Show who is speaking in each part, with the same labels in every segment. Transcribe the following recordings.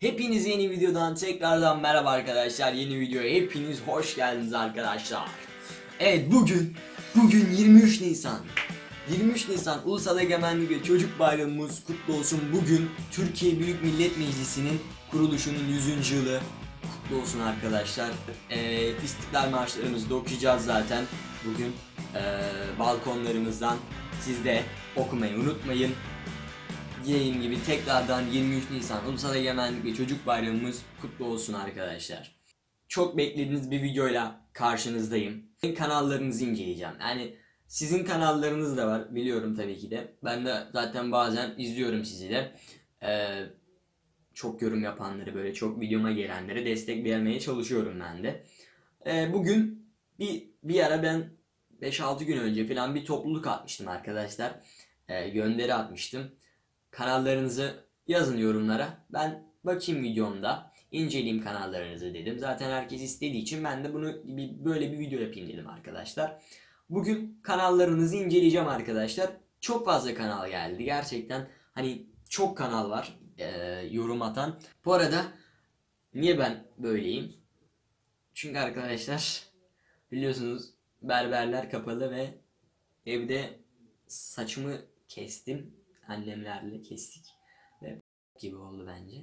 Speaker 1: Hepiniz yeni videodan tekrardan merhaba arkadaşlar. Yeni videoya hepiniz hoş geldiniz arkadaşlar. Evet bugün, bugün 23 Nisan. 23 Nisan Ulusal Egemenlik ve Çocuk Bayramımız kutlu olsun. Bugün Türkiye Büyük Millet Meclisi'nin kuruluşunun 100. yılı kutlu olsun arkadaşlar. Ee, İstiklal Marşlarımızı da okuyacağız zaten. Bugün ee, balkonlarımızdan siz de okumayı unutmayın. Dediğim gibi tekrardan 23 Nisan Ulusal Egemenlik ve Çocuk Bayramımız kutlu olsun arkadaşlar. Çok beklediğiniz bir videoyla karşınızdayım. Kanallarınızı inceleyeceğim. Yani sizin kanallarınız da var biliyorum tabii ki de. Ben de zaten bazen izliyorum sizi de. Ee, çok yorum yapanları böyle çok videoma gelenlere destek vermeye çalışıyorum ben de. Ee, bugün bir bir ara ben 5-6 gün önce falan bir topluluk atmıştım arkadaşlar. Ee, gönderi atmıştım kanallarınızı yazın yorumlara. Ben bakayım videomda inceleyeyim kanallarınızı dedim. Zaten herkes istediği için ben de bunu böyle bir video yapayım dedim arkadaşlar. Bugün kanallarınızı inceleyeceğim arkadaşlar. Çok fazla kanal geldi. Gerçekten hani çok kanal var e, yorum atan. Bu arada niye ben böyleyim? Çünkü arkadaşlar biliyorsunuz berberler kapalı ve evde saçımı kestim annemlerle kestik. Ve gibi oldu bence.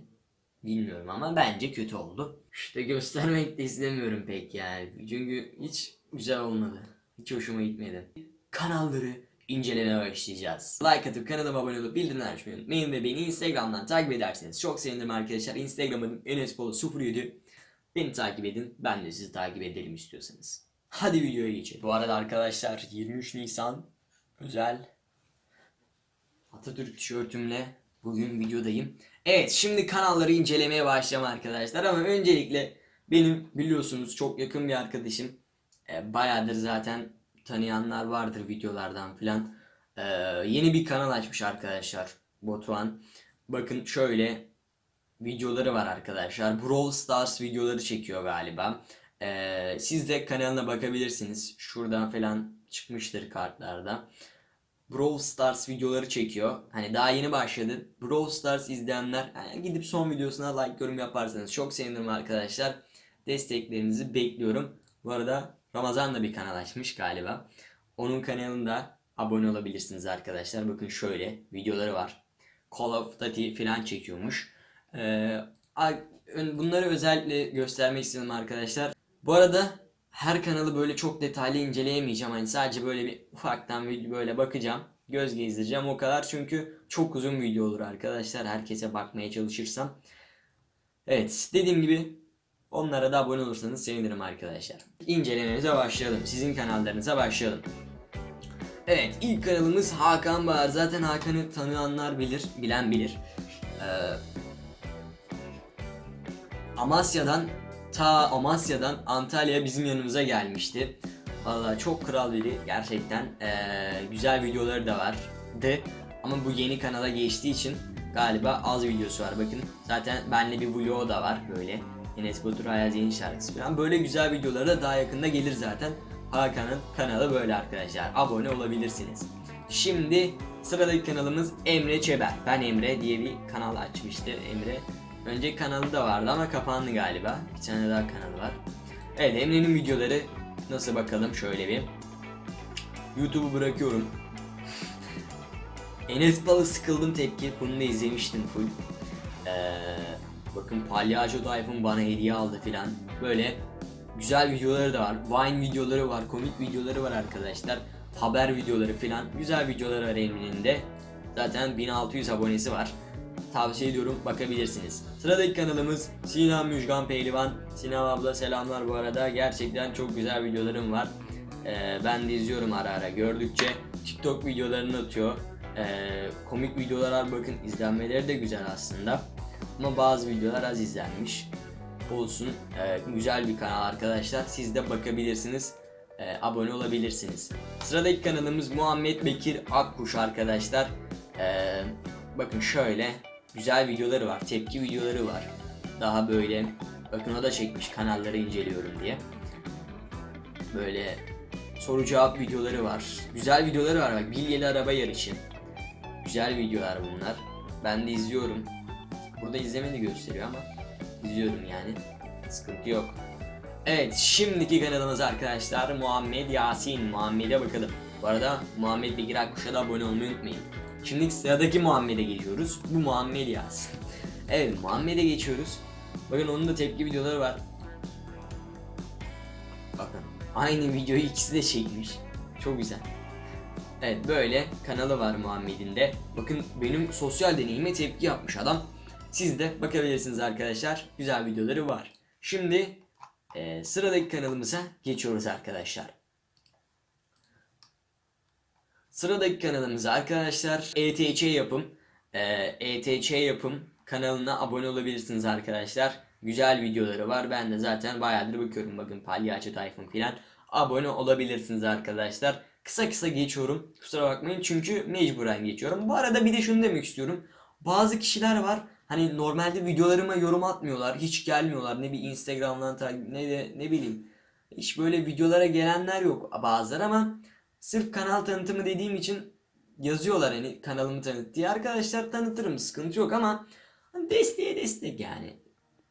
Speaker 1: Bilmiyorum ama bence kötü oldu. İşte göstermek de istemiyorum pek yani. Çünkü hiç güzel olmadı. Hiç hoşuma gitmedi. Kanalları incelemeye başlayacağız. Like atıp kanalıma abone olup bildirimleri açmayı unutmayın ve beni Instagram'dan takip ederseniz çok sevinirim arkadaşlar. Instagram'ım enespolo07. Beni takip edin. Ben de sizi takip ederim istiyorsanız. Hadi videoya geçelim. Bu arada arkadaşlar 23 Nisan özel Atatürk tişörtümle bugün videodayım. Evet şimdi kanalları incelemeye başlayalım arkadaşlar ama öncelikle benim biliyorsunuz çok yakın bir arkadaşım. E, bayağıdır zaten tanıyanlar vardır videolardan filan. E, yeni bir kanal açmış arkadaşlar Batuhan. Bakın şöyle videoları var arkadaşlar. Brawl Stars videoları çekiyor galiba. E, siz de kanalına bakabilirsiniz. Şuradan falan çıkmıştır kartlarda. Brawl Stars videoları çekiyor. Hani daha yeni başladı. Brawl Stars izleyenler yani gidip son videosuna like yorum yaparsanız çok sevinirim arkadaşlar. Desteklerinizi bekliyorum. Bu arada Ramazan da bir kanal açmış galiba. Onun kanalında abone olabilirsiniz arkadaşlar. Bakın şöyle videoları var. Call of Duty falan çekiyormuş. Ee, bunları özellikle göstermek istedim arkadaşlar. Bu arada her kanalı böyle çok detaylı inceleyemeyeceğim. Hani sadece böyle bir ufaktan böyle bakacağım. Göz gezdireceğim o kadar. Çünkü çok uzun video olur arkadaşlar. Herkese bakmaya çalışırsam. Evet dediğim gibi onlara da abone olursanız sevinirim arkadaşlar. İncelememize başlayalım. Sizin kanallarınıza başlayalım. Evet ilk kanalımız Hakan Bahar. Zaten Hakan'ı tanıyanlar bilir, bilen bilir. Ee, Amasya'dan ta Amasya'dan Antalya'ya bizim yanımıza gelmişti. Valla çok kral biri gerçekten ee, güzel videoları da vardı. Ama bu yeni kanala geçtiği için galiba az videosu var bakın. Zaten benle bir vlogu da var böyle. Enes Batur Hayal Yeni şarkısı falan. Böyle güzel videoları da daha yakında gelir zaten. Hakan'ın kanalı böyle arkadaşlar. Abone olabilirsiniz. Şimdi sıradaki kanalımız Emre Çeber. Ben Emre diye bir kanal açmıştı Emre. Önce kanalı da vardı ama kapandı galiba. Bir tane daha kanalı var. Evet Emre'nin videoları nasıl bakalım şöyle bir. YouTube'u bırakıyorum. Enes Balı sıkıldım tepki. Bunu da izlemiştim full. Ee, bakın Palyaço Tayfun bana hediye aldı filan. Böyle güzel videoları da var. Vine videoları var, komik videoları var arkadaşlar. Haber videoları filan. Güzel videoları var Emre'nin de. Zaten 1600 abonesi var tavsiye ediyorum bakabilirsiniz. Sıradaki kanalımız Sinan Müjgan Pehlivan. Sinan abla selamlar bu arada. Gerçekten çok güzel videolarım var. Ee, ben de izliyorum ara ara gördükçe. TikTok videolarını atıyor. Ee, komik videolar var bakın izlenmeleri de güzel aslında. Ama bazı videolar az izlenmiş. Olsun. Ee, güzel bir kanal arkadaşlar. Siz de bakabilirsiniz. Ee, abone olabilirsiniz. Sıradaki kanalımız Muhammed Bekir Akkuş arkadaşlar. Ee, bakın şöyle güzel videoları var, tepki videoları var. Daha böyle bakın o da çekmiş kanalları inceliyorum diye. Böyle soru cevap videoları var. Güzel videoları var bak bilyeli araba yarışı. Güzel videolar bunlar. Ben de izliyorum. Burada izleme de gösteriyor ama izliyorum yani. Sıkıntı yok. Evet şimdiki kanalımız arkadaşlar Muhammed Yasin. Muhammed'e bakalım. Bu arada Muhammed Bekir Akkuş'a da abone olmayı unutmayın. Şimdi sıradaki Muhammed'e geçiyoruz. Bu Muhammed Yasin. Evet Muhammed'e geçiyoruz. Bakın onun da tepki videoları var. Bakın aynı videoyu ikisi de çekmiş. Çok güzel. Evet böyle kanalı var Muhammed'in de. Bakın benim sosyal deneyime tepki yapmış adam. Siz de bakabilirsiniz arkadaşlar. Güzel videoları var. Şimdi eee, sıradaki kanalımıza geçiyoruz arkadaşlar. Sıradaki kanalımıza arkadaşlar ETC yapım. Eee, ETC yapım kanalına abone olabilirsiniz arkadaşlar. Güzel videoları var. Ben de zaten bayağıdır bakıyorum. Bakın Palyaço Tayfun filan. Abone olabilirsiniz arkadaşlar. Kısa kısa geçiyorum. Kusura bakmayın çünkü mecburen geçiyorum. Bu arada bir de şunu demek istiyorum. Bazı kişiler var. Hani normalde videolarıma yorum atmıyorlar. Hiç gelmiyorlar. Ne bir Instagram'dan ne de ne bileyim. Hiç böyle videolara gelenler yok bazıları ama sırf kanal tanıtımı dediğim için yazıyorlar hani kanalımı tanıt diye. Arkadaşlar tanıtırım sıkıntı yok ama hani desteğe destek yani.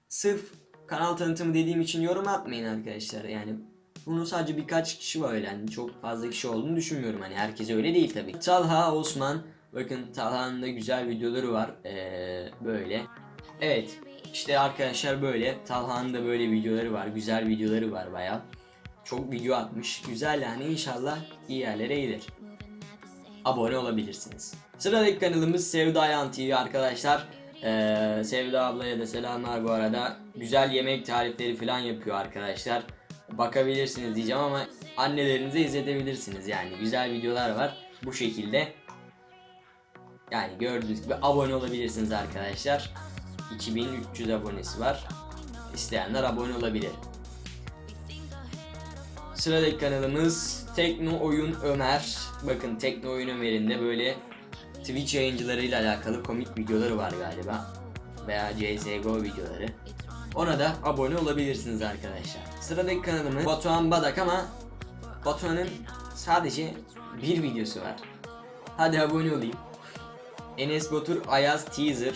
Speaker 1: Sırf kanal tanıtımı dediğim için yorum atmayın arkadaşlar yani. Bunu sadece birkaç kişi var öyle yani çok fazla kişi olduğunu düşünmüyorum hani herkese öyle değil tabii. Talha Osman bakın Talha'nın da güzel videoları var ee, böyle. Evet işte arkadaşlar böyle Talha'nın da böyle videoları var güzel videoları var baya. Çok video atmış güzel yani inşallah iyi yerlere gelir. Abone olabilirsiniz. Sıradaki kanalımız Sevda Ayan TV arkadaşlar. Ee, Sevda ablaya da selamlar bu arada. Güzel yemek tarifleri falan yapıyor arkadaşlar. Bakabilirsiniz diyeceğim ama annelerinize izletebilirsiniz yani. Güzel videolar var bu şekilde. Yani gördüğünüz gibi abone olabilirsiniz arkadaşlar. 2300 abonesi var. İsteyenler abone olabilir. Sıradaki kanalımız Tekno Oyun Ömer. Bakın Tekno Oyun Ömer'in de böyle Twitch yayıncılarıyla alakalı komik videoları var galiba. Veya CSGO videoları. Ona da abone olabilirsiniz arkadaşlar. Sıradaki kanalımız Batuhan Badak ama Batuhan'ın sadece bir videosu var. Hadi abone olayım. Enes Batur Ayaz Teaser.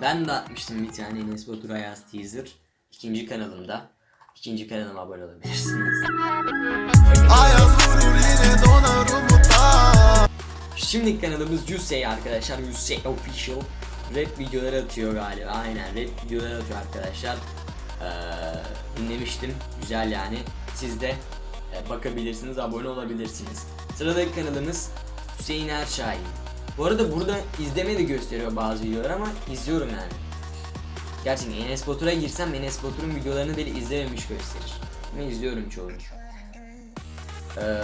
Speaker 1: Ben de atmıştım bir tane Enes Batur Ayaz Teaser. İkinci kanalımda. İkinci kanalıma abone olabilirsiniz.
Speaker 2: Ayaz vurur yine donar umutlar
Speaker 1: Şimdi kanalımız Yusey arkadaşlar. Yusey Official. Rap videoları atıyor galiba. Aynen rap videoları atıyor arkadaşlar. Ee, dinlemiştim. Güzel yani. Siz de e, bakabilirsiniz, abone olabilirsiniz. Sıradaki kanalımız Hüseyin Erşahin. Bu arada burada izleme de gösteriyor bazı videolar ama izliyorum yani. Gerçekten Enes Batur'a girsem Enes Batur'un videolarını bile izlememiş gösterir. Ama izliyorum çoğunu. Ee,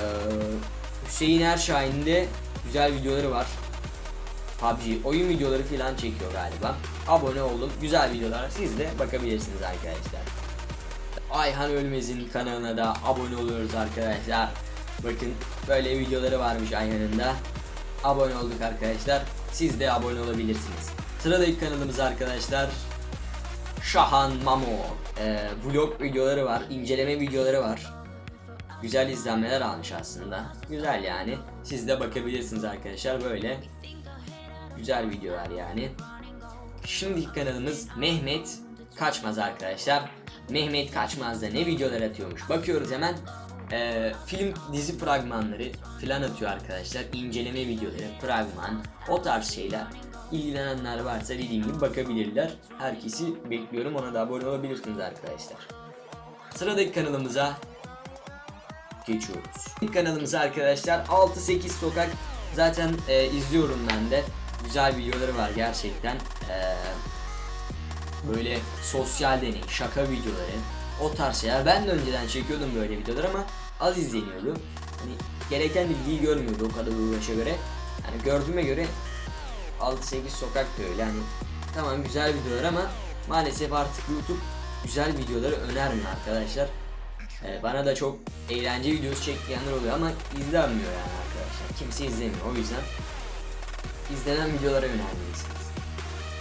Speaker 1: Hüseyin Erşahin'in de güzel videoları var. PUBG oyun videoları falan çekiyor galiba. Abone olun. Güzel videolar. Siz de bakabilirsiniz arkadaşlar. Ayhan Ölmez'in kanalına da abone oluyoruz arkadaşlar. Bakın böyle videoları varmış Ayhan'ın da. Abone olduk arkadaşlar. Siz de abone olabilirsiniz. Sıradaki kanalımız arkadaşlar Şahan Mamo. Ee, vlog videoları var, inceleme videoları var. Güzel izlenmeler almış aslında. Güzel yani. Siz de bakabilirsiniz arkadaşlar böyle. Güzel videolar yani. Şimdiki kanalımız Mehmet Kaçmaz arkadaşlar. Mehmet Kaçmaz da ne videolar atıyormuş. Bakıyoruz hemen. Ee, film dizi fragmanları filan atıyor arkadaşlar. İnceleme videoları, fragman, o tarz şeyler. İlgilenenler varsa dediğim gibi bakabilirler. Herkesi bekliyorum. Ona da abone olabilirsiniz arkadaşlar. Sıradaki kanalımıza geçiyoruz. İlk kanalımıza arkadaşlar 6-8 sokak zaten e, izliyorum ben de. Güzel videoları var gerçekten. E, böyle sosyal deney, şaka videoları, o tarz şeyler. Ben de önceden çekiyordum böyle videolar ama az izleniyordu. Hani gereken bilgiyi görmüyordu o kadar uğraşa göre. Yani gördüğüme göre 6-8 sokak da öyle hani tamam güzel videolar ama maalesef artık YouTube güzel videoları önermiyor arkadaşlar. Ee, bana da çok eğlence videosu çekmeyenler oluyor ama izlenmiyor yani arkadaşlar. Kimse izlemiyor o yüzden izlenen videolara yönelmelisiniz.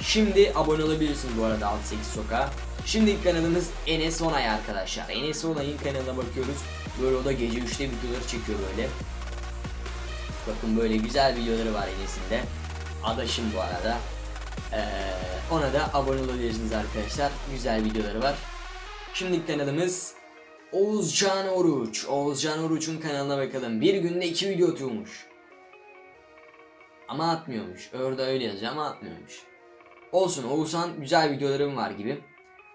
Speaker 1: Şimdi abone olabilirsiniz bu arada 6-8 sokağa. Şimdiki kanalımız Enes Onay arkadaşlar. Enes Onay'ın kanalına bakıyoruz. Böyle o da gece 3'te videoları çekiyor böyle. Bakın böyle güzel videoları var Enes'in de. Adaşım bu arada. Ee, ona da abone olabilirsiniz arkadaşlar. Güzel videoları var. Şimdi kanalımız Oğuzcan Oruç. Oğuzcan Oruç'un kanalına bakalım. Bir günde iki video atıyormuş. Ama atmıyormuş. Orada öyle yazıyor ama atmıyormuş. Olsun Oğuzhan güzel videolarım var gibi.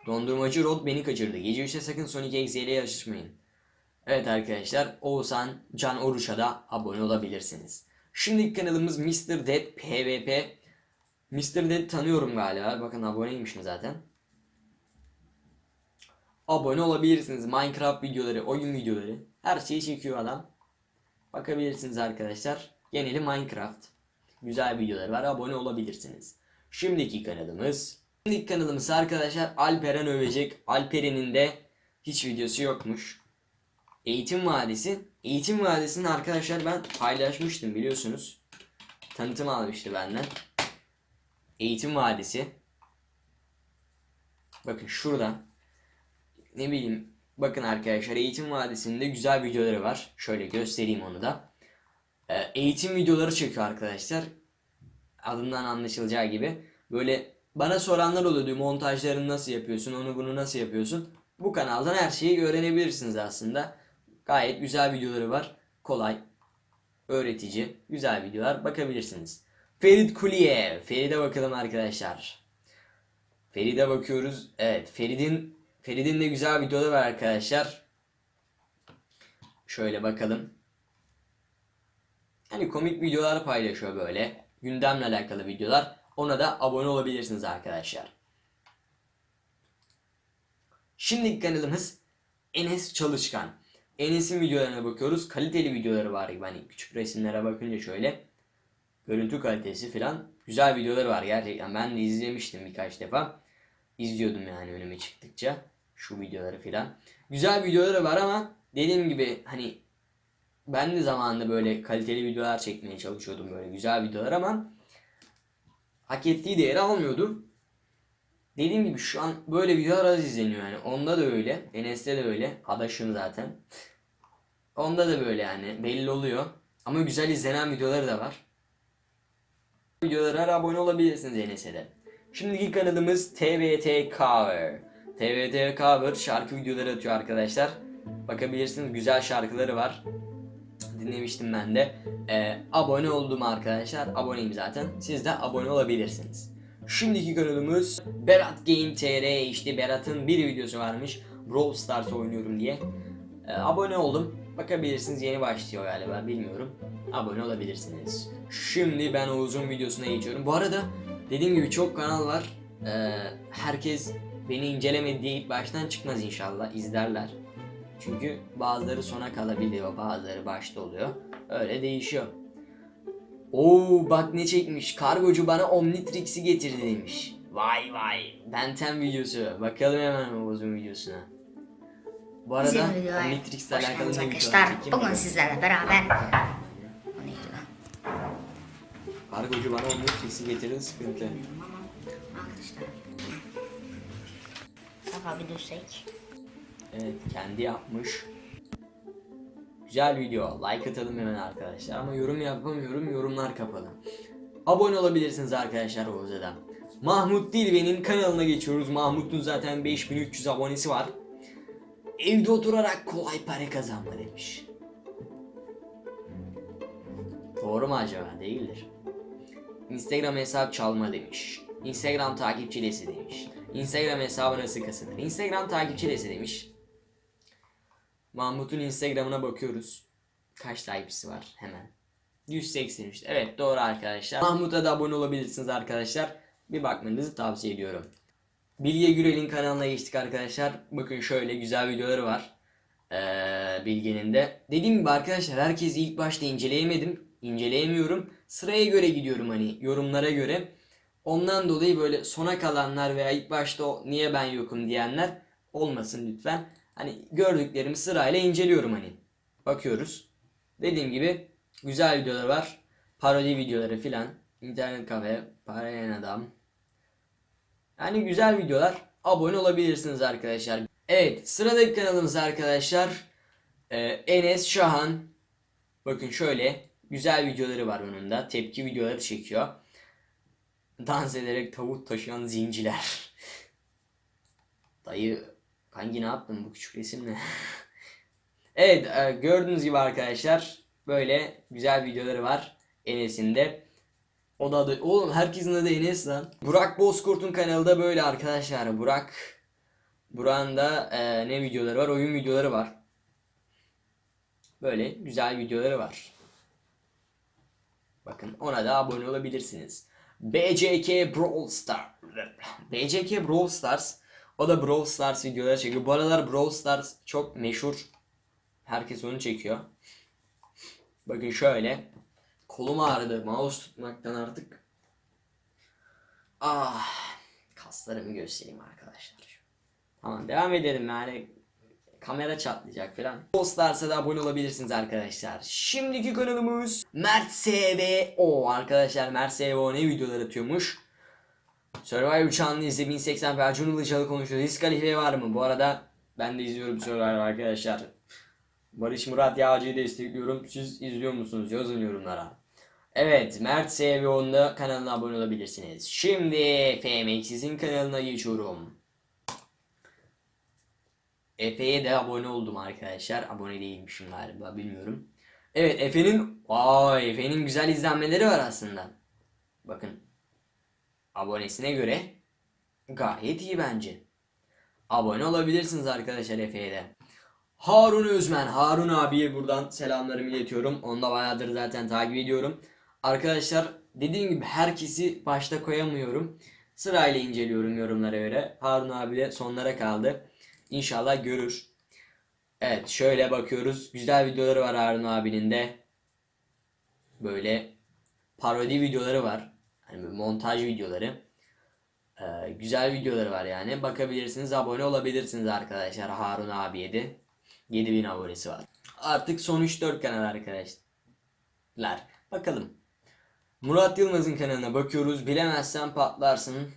Speaker 1: Dondurmacı Rod beni kaçırdı. Gece 3'te sakın Sonic X ile yarışmayın. Evet arkadaşlar Oğuzhan Can Oruç'a da abone olabilirsiniz. Şimdiki kanalımız Mr. Dead PvP. Mr. Dead tanıyorum galiba. Bakın aboneymişim zaten. Abone olabilirsiniz. Minecraft videoları, oyun videoları. Her şeyi çekiyor adam. Bakabilirsiniz arkadaşlar. Geneli Minecraft. Güzel videoları var. Abone olabilirsiniz. Şimdiki kanalımız. Şimdiki kanalımız arkadaşlar Alperen övecek. Alperen'in de hiç videosu yokmuş. Eğitim Vadisi. Eğitim Vadisi'ni arkadaşlar ben paylaşmıştım biliyorsunuz. Tanıtım almıştı benden. Eğitim Vadisi. Bakın şurada. Ne bileyim. Bakın arkadaşlar Eğitim Vadisi'nde güzel videoları var. Şöyle göstereyim onu da. Ee, eğitim videoları çekiyor arkadaşlar. Adından anlaşılacağı gibi. Böyle bana soranlar oluyordu montajlarını nasıl yapıyorsun, onu bunu nasıl yapıyorsun. Bu kanaldan her şeyi öğrenebilirsiniz aslında. Gayet güzel videoları var. Kolay, öğretici, güzel videolar bakabilirsiniz. Ferit Kuliyev. Ferit'e bakalım arkadaşlar. Ferit'e bakıyoruz. Evet, Ferit'in Ferit'in de güzel videoları var arkadaşlar. Şöyle bakalım. Hani komik videolar paylaşıyor böyle. Gündemle alakalı videolar. Ona da abone olabilirsiniz arkadaşlar. Şimdiki kanalımız Enes Çalışkan. Enes'in videolarına bakıyoruz. Kaliteli videoları var gibi hani küçük resimlere bakınca şöyle. Görüntü kalitesi falan güzel videoları var gerçekten. Ben de izlemiştim birkaç defa. İzliyordum yani önüme çıktıkça şu videoları falan. Güzel videoları var ama dediğim gibi hani ben de zamanında böyle kaliteli videolar çekmeye çalışıyordum böyle güzel videolar ama hak ettiği değeri almıyordum. Dediğim gibi şu an böyle videolar az izleniyor yani. Onda da öyle. Enes'te de öyle. Adaşım zaten. Onda da böyle yani. Belli oluyor. Ama güzel izlenen videoları da var. Videolara abone olabilirsiniz Enes'e de. Şimdiki kanalımız TVT Cover. TVT Cover şarkı videoları atıyor arkadaşlar. Bakabilirsiniz güzel şarkıları var. Dinlemiştim ben de. Ee, abone oldum arkadaşlar. Aboneyim zaten. Siz de abone olabilirsiniz. Şimdiki kanalımız Berat Game TR. İşte Berat'ın bir videosu varmış. Brawl Stars oynuyorum diye. Ee, abone oldum. Bakabilirsiniz yeni başlıyor galiba bilmiyorum. Abone olabilirsiniz. Şimdi ben Oğuz'un videosuna geçiyorum. Bu arada dediğim gibi çok kanal var. Ee, herkes beni incelemedi diye baştan çıkmaz inşallah. izlerler. Çünkü bazıları sona kalabiliyor, bazıları başta oluyor. Öyle değişiyor. Oo bak ne çekmiş. Kargocu bana Omnitrix'i getirdi demiş. Vay vay. Benten videosu. Bakalım hemen Oğuz'un videosuna. Bu arada Omnitrix'le alakalı videolar
Speaker 3: arkadaşlar. Bugün sizlerle beraber...
Speaker 1: Kargocu bana Omnitrix'i getirdi sıkıntı.
Speaker 3: Arkadaşlar. Safa bir düşsek.
Speaker 1: Evet kendi yapmış. Güzel video. Like atalım hemen arkadaşlar. Ama yorum yapamıyorum. Yorumlar kapalı. Abone olabilirsiniz arkadaşlar Oğuz'a Mahmut Dilbe'nin kanalına geçiyoruz. Mahmut'un zaten 5300 abonesi var. Evde oturarak kolay para kazanma demiş. Doğru mu acaba? Değildir. Instagram hesap çalma demiş. Instagram takipçilesi demiş. Instagram hesabı nasıl kasılır? Instagram takipçilesi demiş. Mahmut'un Instagram'ına bakıyoruz. Kaç takipçisi var hemen. 183. Evet doğru arkadaşlar. Mahmut'a da abone olabilirsiniz arkadaşlar. Bir bakmanızı tavsiye ediyorum. Bilge Gürel'in kanalına geçtik arkadaşlar. Bakın şöyle güzel videoları var. Ee, Bilge'nin de. Dediğim gibi arkadaşlar herkesi ilk başta inceleyemedim. İnceleyemiyorum. Sıraya göre gidiyorum hani yorumlara göre. Ondan dolayı böyle sona kalanlar veya ilk başta o niye ben yokum diyenler olmasın lütfen. Hani gördüklerimi sırayla inceliyorum hani. Bakıyoruz. Dediğim gibi güzel videolar var. Parodi videoları filan. İnternet kafe, parayan adam. Yani güzel videolar. Abone olabilirsiniz arkadaşlar. Evet sıradaki kanalımız arkadaşlar. Ee, Enes Şahan. Bakın şöyle güzel videoları var onun da. Tepki videoları çekiyor. dans ederek tavuk taşıyan zinciler. Dayı kanki ne yaptın bu küçük resim ne? evet e, gördüğünüz gibi arkadaşlar böyle güzel videoları var Enes'in de. O da adı, oğlum herkesin adı Enes lan. Burak Bozkurt'un kanalı da böyle arkadaşlar. Burak Burak'ın da e, ne videoları var? Oyun videoları var. Böyle güzel videoları var. Bakın ona da abone olabilirsiniz. BCK Brawl Stars. BCK Brawl Stars. O da Brawl Stars videoları çekiyor. Bu aralar Brawl Stars çok meşhur. Herkes onu çekiyor. Bakın şöyle. Kolum ağrıdı. Mouse tutmaktan artık. Ah. Kaslarımı göstereyim arkadaşlar. Tamam devam edelim yani. Kamera çatlayacak falan. Brawl Stars'a da abone olabilirsiniz arkadaşlar. Şimdiki kanalımız Mert SVO. Arkadaşlar Mert SVO ne videolar atıyormuş? Survivor Channel izle 1080p Acun Ilıcalı konuşuyor. Diskalifiye var mı? Bu arada ben de izliyorum Survivor arkadaşlar. Barış Murat Yağcı'yı destekliyorum. Siz izliyor musunuz? Yazın yorumlara. Evet Mert SVO'nun da kanalına abone olabilirsiniz. Şimdi FMX'in kanalına geçiyorum. Efe'ye de abone oldum arkadaşlar. Abone değilmişim galiba bilmiyorum. Evet Efe'nin Vay Efe'nin güzel izlenmeleri var aslında. Bakın. Abonesine göre gayet iyi bence. Abone olabilirsiniz arkadaşlar Efe'ye. Harun Özmen. Harun abiye buradan selamlarımı iletiyorum. Onu da bayağıdır zaten takip ediyorum. Arkadaşlar dediğim gibi herkesi başta koyamıyorum. Sırayla inceliyorum yorumlara göre. Harun abi de sonlara kaldı. İnşallah görür. Evet şöyle bakıyoruz. Güzel videoları var Harun abinin de. Böyle parodi videoları var. Böyle montaj videoları. Ee, güzel videoları var yani. Bakabilirsiniz, abone olabilirsiniz arkadaşlar Harun abiye de. 7000 abonesi var. Artık son 3-4 kanal arkadaşlar. Bakalım. Murat Yılmaz'ın kanalına bakıyoruz. Bilemezsen patlarsın.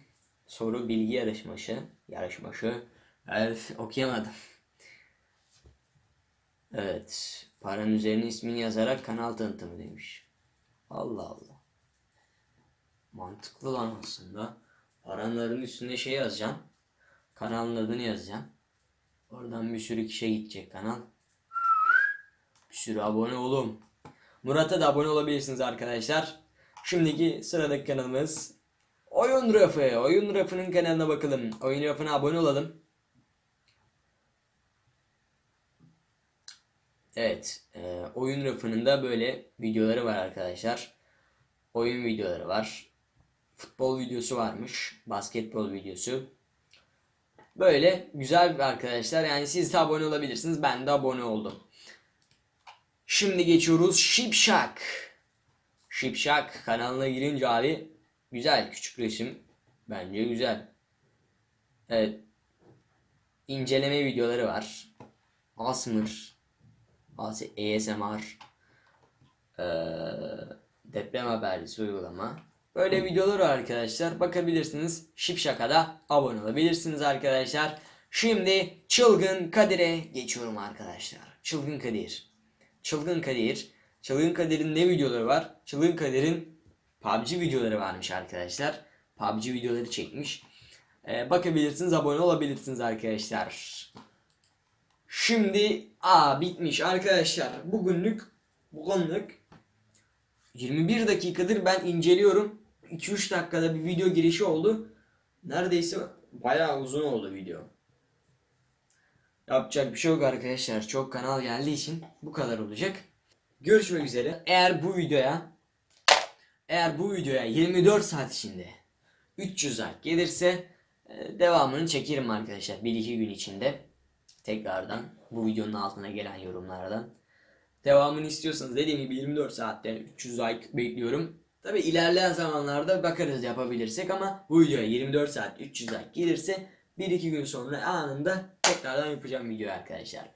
Speaker 1: Soru bilgi yarışması. Yarışması. Evet, okuyamadım. Evet. Paranın üzerine ismini yazarak kanal tanıtımı demiş. Allah Allah. Mantıklı lan aslında. Paranların üstüne şey yazacağım. Kanalın adını yazacağım. Oradan bir sürü kişiye gidecek kanal. Bir sürü abone olun. Murat'a da abone olabilirsiniz arkadaşlar. Şimdiki sıradaki kanalımız Oyun Rafı. Oyun Rafı'nın kanalına bakalım. Oyun Rafı'na abone olalım. Evet. e, oyun Rafı'nın da böyle videoları var arkadaşlar. Oyun videoları var. Futbol videosu varmış. Basketbol videosu. Böyle güzel arkadaşlar. Yani siz de abone olabilirsiniz. Ben de abone oldum. Şimdi geçiyoruz Şipşak. Şipşak kanalına girince abi güzel küçük resim. Bence güzel. Evet. İnceleme videoları var. Asmr. As- ASMR. Ee, deprem habercisi uygulama. Böyle videolar var arkadaşlar. Bakabilirsiniz. Şipşak'a da abone olabilirsiniz arkadaşlar. Şimdi Çılgın Kadir'e geçiyorum arkadaşlar. Çılgın Kadir. Çılgın Kadir. Çılgın Kadir'in ne videoları var? Çılgın Kadir'in PUBG videoları varmış arkadaşlar. PUBG videoları çekmiş. Ee, bakabilirsiniz, abone olabilirsiniz arkadaşlar. Şimdi aa bitmiş arkadaşlar. Bugünlük bugünlük 21 dakikadır ben inceliyorum. 2-3 dakikada bir video girişi oldu. Neredeyse bayağı uzun oldu video. Yapacak bir şey yok arkadaşlar. Çok kanal geldiği için bu kadar olacak. Görüşmek üzere. Eğer bu videoya eğer bu videoya 24 saat içinde 300 like gelirse e, devamını çekerim arkadaşlar. 1-2 gün içinde tekrardan bu videonun altına gelen yorumlardan. Devamını istiyorsanız dediğim gibi 24 saatte 300 like bekliyorum. Tabi ilerleyen zamanlarda bakarız yapabilirsek ama bu videoya 24 saat 300 like gelirse 1-2 gün sonra anında tekrardan yapacağım video arkadaşlar.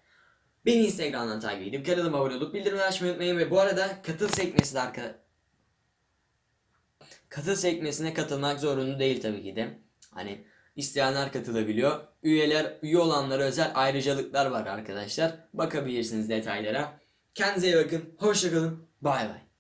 Speaker 1: Beni Instagram'dan takip edip kanalıma abone olup bildirimleri açmayı unutmayın ve bu arada katıl sekmesi de arka... Katıl sekmesine katılmak zorunlu değil tabii ki de. Hani isteyenler katılabiliyor. Üyeler, üye olanlara özel ayrıcalıklar var arkadaşlar. Bakabilirsiniz detaylara. Kendinize iyi bakın. Hoşçakalın. Bay bay.